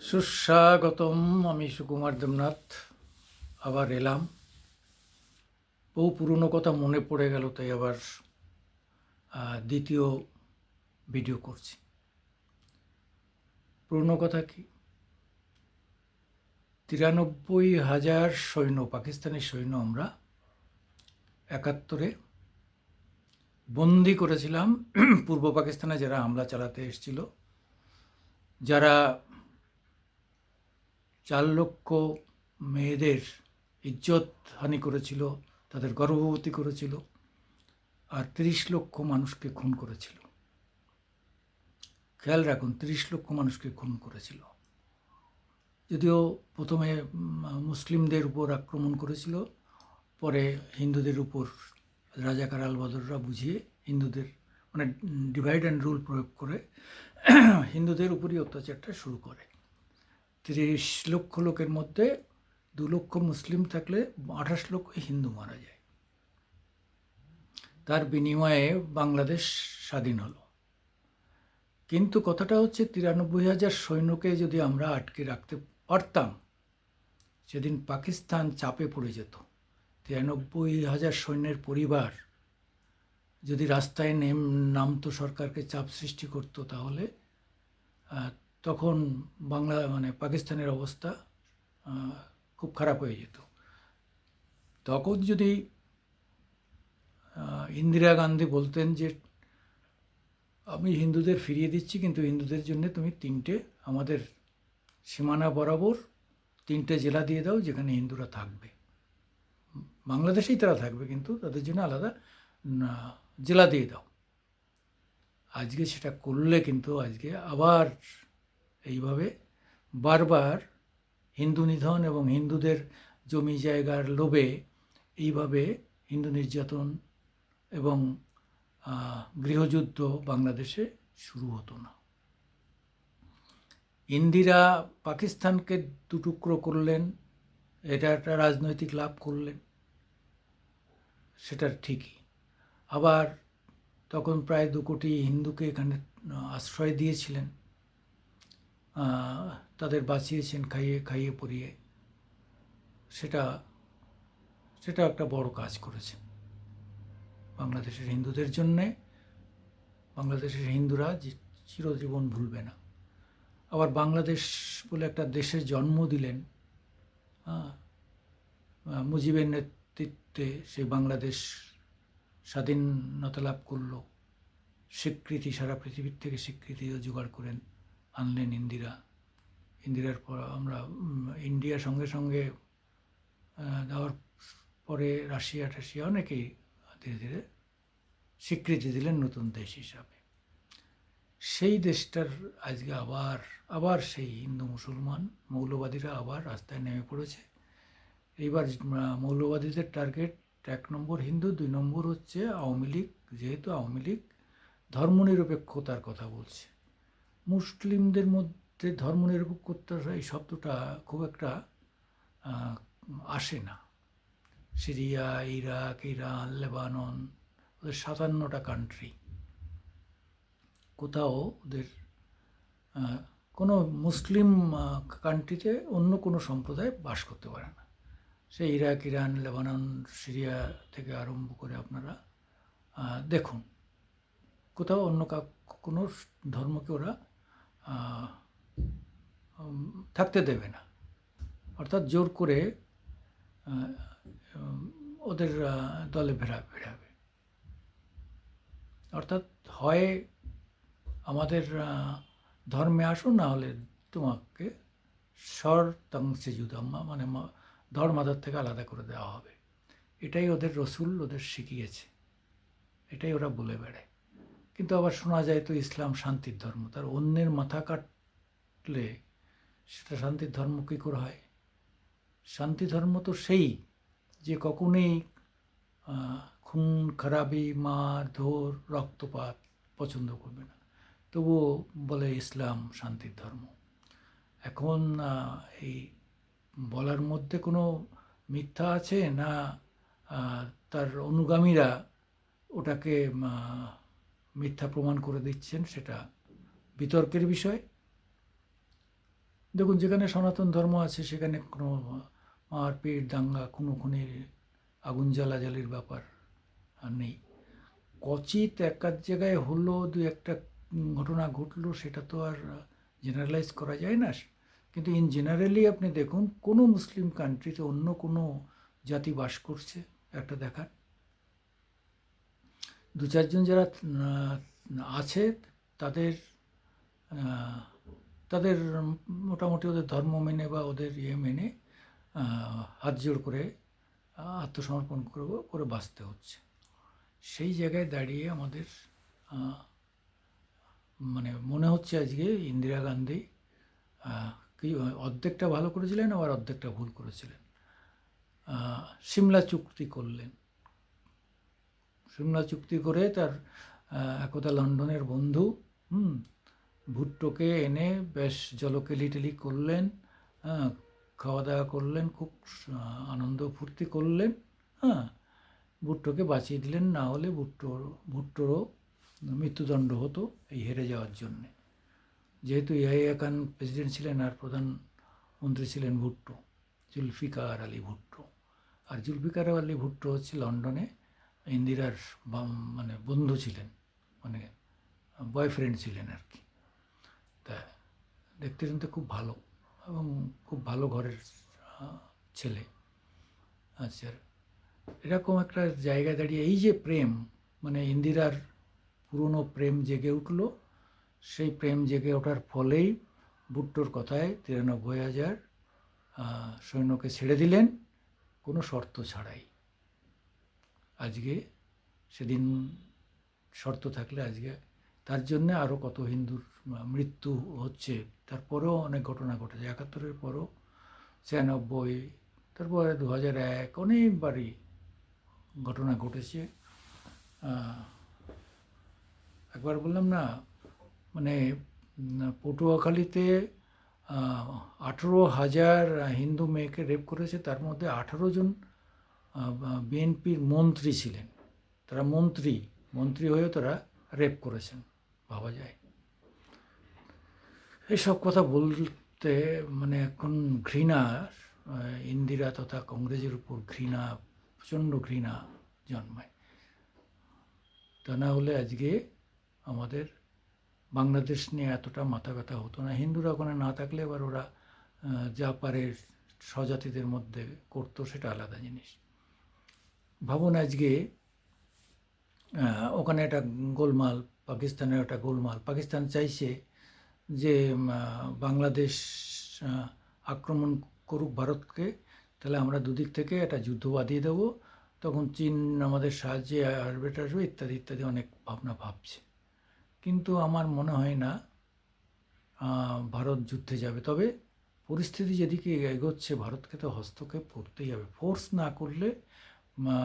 সুস্বাগতম, আমি সুকুমার দেবনাথ। আবার এলাম। বহু পুরনো কথা মনে পড়ে গেল, তাই আবার দ্বিতীয় ভিডিও করছি। পুরনো কথা কি? তিরানব্বই হাজার সৈন্য, পাকিস্তানি সৈন্য আমরা একাত্তরে বন্দি করেছিলাম। পূর্ব পাকিস্তানে যারা হামলা চালাতে এসেছিল, যারা চার লক্ষ মেয়েদের ইজ্জত হানি করেছিল, তাদের গর্ভবতী করেছিল, আর তিরিশ লক্ষ মানুষকে খুন করেছিল। খেয়াল রাখুন, তিরিশ লক্ষ মানুষকে খুন করেছিল। যদিও প্রথমে মুসলিমদের উপর আক্রমণ করেছিল, পরে হিন্দুদের উপর রাজাকার আলবদররা বুঝিয়ে হিন্দুদের মানে ডিভাইড অ্যান্ড রুল প্রয়োগ করে হিন্দুদের উপরই অত্যাচারটা শুরু করে। তিরিশ লক্ষ লোকের মধ্যে দু লক্ষ মুসলিম থাকলে আঠাশ লক্ষ হিন্দু মারা যায়। তার বিনিময়ে বাংলাদেশ স্বাধীন হলো। কিন্তু কথাটা হচ্ছে তিরানব্বই হাজার সৈন্যকে যদি আমরা আটকে রাখতে পারতাম, সেদিন পাকিস্তান চাপে পড়ে যেত। তিরানব্বই হাজার সৈন্যের পরিবার যদি রাস্তায় নেম, নামতো সরকারকে চাপ সৃষ্টি করতো তাহলে তখন বাংলা মানে পাকিস্তানের অবস্থা খুব খারাপ হয়ে যেত। তখন যদি ইন্দিরা গান্ধী বলতেন যে, আমি হিন্দুদের ফিরিয়ে দিচ্ছি, কিন্তু হিন্দুদের জন্য তুমি তিনটে, আমাদের সীমানা বরাবর তিনটে জেলা দিয়ে দাও, যেখানে হিন্দুরা থাকবে। বাংলাদেশেই তারা থাকবে, কিন্তু তাদের জন্য আলাদা জেলা দিয়ে দাও। আজকে সেটা করলে কিন্তু, আজকে আবার এইভাবে বারবার হিন্দু নিধন এবং হিন্দুদের জমি জায়গার লোভে এইভাবে হিন্দু নির্যাতন এবং গৃহযুদ্ধ বাংলাদেশে শুরু হতো না। ইন্দিরা পাকিস্তানকে দুটুকরো করলেন, এটা একটা রাজনৈতিক লাভ করলেন, সেটা ঠিকই। আবার তখন প্রায় দু কোটি হিন্দুকে এখানে আশ্রয় দিয়েছিলেন। তাদের বাঁচিয়েছেন, খাইয়ে খাইয়ে পরিয়ে। সেটা সেটা একটা বড় কাজ করেছেন। বাংলাদেশের হিন্দুদের জন্যে, বাংলাদেশের হিন্দুরা চিরজীবন ভুলবে না। আবার বাংলাদেশ বলে একটা দেশের জন্ম দিলেন মুজিবের নেতৃত্বে সে বাংলাদেশ স্বাধীনতা লাভ করল, স্বীকৃতি, সারা পৃথিবীর থেকে স্বীকৃতিও জোগাড় করেন। আনলেন ইন্দিরা। ইন্দিরার পর আমরা উম, ইন্ডিয়ার সঙ্গে সঙ্গে দেওয়ার পরে রাশিয়া টাশিয়া অনেকেই ধীরে ধীরে স্বীকৃতি দিলেন নতুন দেশ হিসাবে। সেই দেশটার আজকে আবার আবার সেই হিন্দু মুসলমান মৌলবাদীরা আবার রাস্তায় নেমে পড়েছে। এইবার মৌলবাদীদের টার্গেট এক নম্বর হিন্দু দুই নম্বর হচ্ছে আওয়ামী লীগ যেহেতু আওয়ামী লীগ ধর্মনিরপেক্ষতার কথা বলছে। মুসলিমদের মধ্যে ধর্মনিরপেক্ষতা এই শব্দটা খুব একটা আসে না। সিরিয়া, ইরাক, ইরান, লেবানন, ওদের সাতান্নটা কান্ট্রি কোথাও ওদের কোনো মুসলিম কান্ট্রিতে অন্য কোনো সম্প্রদায় বাস করতে পারে না। সে ইরাক, ইরান, লেবানন, সিরিয়া থেকে আরম্ভ করে আপনারা দেখুন। কোথাও অন্য কোনো ধর্মকে ওরা থাকতে দেবে না। অর্থাৎ জোর করে ওদের দলে ভেড়া ভেড়াবে। অর্থাৎ হয় আমাদের ধর্মে আসো না হলে তোমাকে স্বর তাংসে জুদাম্মা মানে ধর্মাধার থেকে আলাদা করে দেওয়া হবে। এটাই ওদের রসুল, ওদের শিখিয়েছে। এটাই ওরা বলে বেড়ায়। কিন্তু আবার শোনা যায় তো ইসলাম শান্তির ধর্ম। তার অন্যের মাথা কাটলে সেটা শান্তির ধর্ম কী করে হয়? শান্তি ধর্ম তো সেই যে কখনোই খুন, খারাপি, মার, ধর, রক্তপাত পছন্দ করবে না। তবুও বলে ইসলাম শান্তির ধর্ম। এখন এই বলার মধ্যে কোনো মিথ্যা আছে না তার অনুগামীরা ওটাকে মিথ্যা প্রমাণ করে দিচ্ছেন সেটা বিতর্কের বিষয়। দেখুন, যেখানে সনাতন ধর্ম আছে, সেখানে কোনো মারপিট, দাঙ্গা, কোনো খুনের আগুন জ্বালাজালির ব্যাপার আর নেই। কচিত এক জায়গায় হলো, দু একটা ঘটনা ঘটলো, সেটা তো আর জেনারেলাইজ করা যায় না। কিন্তু ইন জেনারেলি আপনি দেখুন, কোনো মুসলিম কান্ট্রিতে অন্য কোনো জাতি বাস করছে, একটা দেখান দু চারজন যারা আছে, তাদের তাদের মোটামুটি ওদের ধর্ম মেনে বা ওদের ইয়ে মেনে হাত জোড় করে আত্মসমর্পণ করে করে বাঁচতে হচ্ছে। সেই জায়গায় দাঁড়িয়ে আমাদের মানে মনে হচ্ছে আজকে ইন্দিরা গান্ধী কি অর্ধেকটা ভালো করেছিলেন আবার অর্ধেকটা ভুল করেছিলেন। সিমলা চুক্তি করলেন। সিমলা চুক্তি করে তার একদা লন্ডনের বন্ধু, হুম, ভুট্টোকে এনে বেশ জলকেলি করলেন হ্যাঁ খাওয়া দাওয়া করলেন, খুব আনন্দ ফুর্তি করলেন হ্যাঁ ভুট্টোকে বাঁচিয়ে দিলেন, না হলে ভুট্টোর ভুট্টোরও মৃত্যুদণ্ড হতো এই হেরে যাওয়ার জন্যে। যেহেতু ইয়াহিয়া খান প্রেসিডেন্ট ছিলেন আর প্রধানমন্ত্রী ছিলেন ভুট্টো, জুলফিকার আলী ভুট্টো। আর জুলফিকার আলী ভুট্টো হচ্ছে লন্ডনে ইন্দিরার বাম- মানে বন্ধু ছিলেন মানে বয়ফ্রেন্ড ছিলেন আর কি। তা দেখতে শুনতে খুব ভালো এবং খুব ভালো ঘরের ছেলে আচ্ছা এরকম একটা জায়গায় দাঁড়িয়ে এই যে প্রেম মানে ইন্দিরার পুরনো প্রেম জেগে উঠল, সেই প্রেম জেগে ওঠার ফলেই ভুট্টোর কথায় তিরানব্বই হাজার সৈন্যকে ছেড়ে দিলেন, কোনো শর্ত ছাড়াই। আজকে সেদিন শর্ত থাকলে আজকে, তার জন্যে আরও কত হিন্দুর মৃত্যু হচ্ছে, তারপরেও অনেক ঘটনা ঘটেছে। একাত্তরের পরও ছিয়ানব্বই, তারপরে দু হাজার এক, অনেকবারই ঘটনা ঘটেছে। একবার বললাম না মানে পটুয়াখালীতে আঠেরো হাজার হিন্দু মেয়েকে রেপ করেছে, তার মধ্যে আঠেরো জন বিএনপির মন্ত্রী ছিলেন। তারা মন্ত্রী মন্ত্রী হয়েও তারা রেপ করেছেন, ভাবা যায়। এইসব কথা বলতে মানে এখন ঘৃণা ইন্দিরা তথা কংগ্রেসের উপর ঘৃণা, প্রচণ্ড ঘৃণা জন্মায়। তা না হলে আজকে আমাদের বাংলাদেশ নিয়ে এতটা মাথা ব্যথা হতো না। হিন্দুরা ওখানে না থাকলে এবার ওরা যা পারে স্বজাতিদের মধ্যে করতো সেটা আলাদা জিনিস। ভাবুন আজকে ওখানে একটা গোলমাল, পাকিস্তানের একটা গোলমাল। পাকিস্তান চাইছে যে বাংলাদেশ আক্রমণ করুক ভারতকে, তাহলে আমরা দুদিক থেকে একটা যুদ্ধ বাঁধিয়ে দেবো। তখন চীন আমাদের সাহায্যে আসবে, ইত্যাদি ইত্যাদি অনেক ভাবনা ভাবছে। কিন্তু আমার মনে হয় না ভারত যুদ্ধে যাবে। তবে পরিস্থিতি যেদিকে এগোচ্ছে, ভারতকে তো হস্তক্ষেপ করতেই হবে। ফোর্স না করলে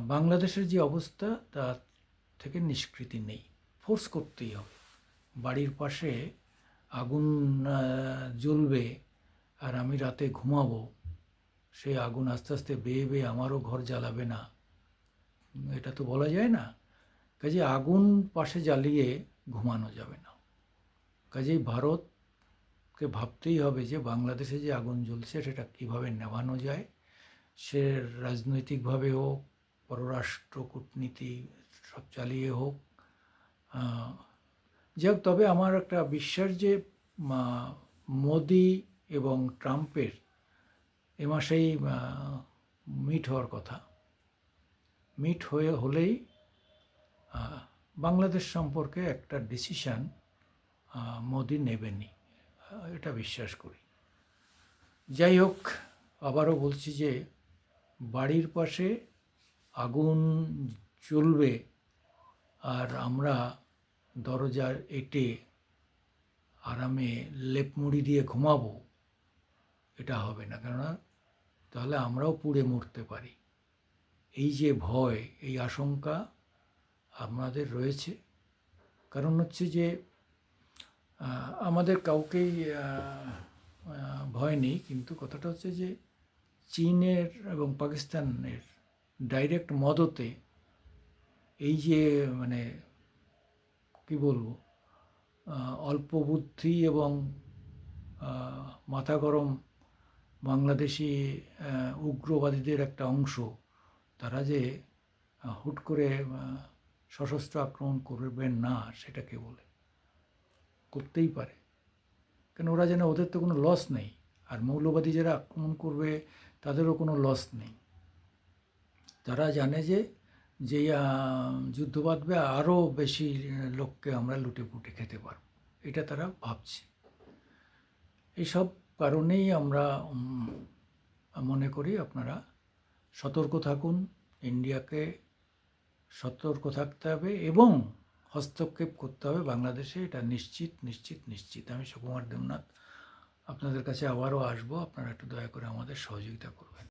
বাংলাদেশের যে অবস্থা তার থেকে নিষ্কৃতি নেই। ফোর্স করতেই হবে। বাড়ির পাশে আগুন জ্বলবে আর আমি রাতে ঘুমাবো সেই আগুন আস্তে আস্তে বেয়ে বেয়ে আমারও ঘর জ্বালাবে না। এটা তো বলা যায় না। কাজে আগুন পাশে জ্বালিয়ে ঘুমানো যাবে না। কাজেই ভারতকে ভাবতেই হবে যে বাংলাদেশে যে আগুন জ্বলছে, সেটা কীভাবে নেভানো যায়, সে রাজনৈতিকভাবে হোক পররাষ্ট্র কূটনীতি সব চালিয়ে হোক। যাই তবে আমার একটা বিশ্বাস যে মোদি এবং ট্রাম্পের এ মাসেই মিট হওয়ার কথা। মিট হয়ে হলেই বাংলাদেশ সম্পর্কে একটা ডিসিশান মোদি নেবেনই। আহ, এটা বিশ্বাস করি। যাই হোক আবারও বলছি যে বাড়ির পাশে আগুন জ্বলবে আর আমরা দরজার এটে আরামে লেপ মুড়ি দিয়ে ঘুমাবো, এটা হবে না। কেননা তাহলে আমরাও পুড়ে মরতে পারি। এই যে ভয়, এই আশঙ্কা আমাদের রয়েছে। কারণ হচ্ছে যে আমাদের কাউকেই ভয় নেই। কিন্তু কথাটা হচ্ছে যে, চীনের এবং পাকিস্তানের ডাইরেক্ট মদতে এই যে মানে কি বলব অল্প বুদ্ধি এবং মাথা গরম বাংলাদেশি উগ্রবাদীদের একটা অংশ, তারা যে হুট করে সশস্ত্র আক্রমণ করবেন না, সেটাকে বলে, করতেই পারে। কেন ওরা যেন, ওদের তো কোনো লস নেই, আর মৌলবাদী যারা আক্রমণ করবে, তাদেরও কোনো লস নেই। তারা জানে যে যে যুদ্ধ বাঁধবে আরও বেশি লোককে আমরা লুটে পুটে খেতে পারব। এটা তারা ভাবছে। এইসব কারণেই আমরা মনে করি আপনারা সতর্ক থাকুন, ইন্ডিয়াকে সতর্ক থাকতে হবে এবং হস্তক্ষেপ করতে হবে বাংলাদেশে। এটা নিশ্চিত নিশ্চিত নিশ্চিত। আমি সুকুমার দেবনাথ আপনাদের কাছে আবারও আসব। আপনারা একটু দয়া করে আমাদের সহযোগিতা করবেন।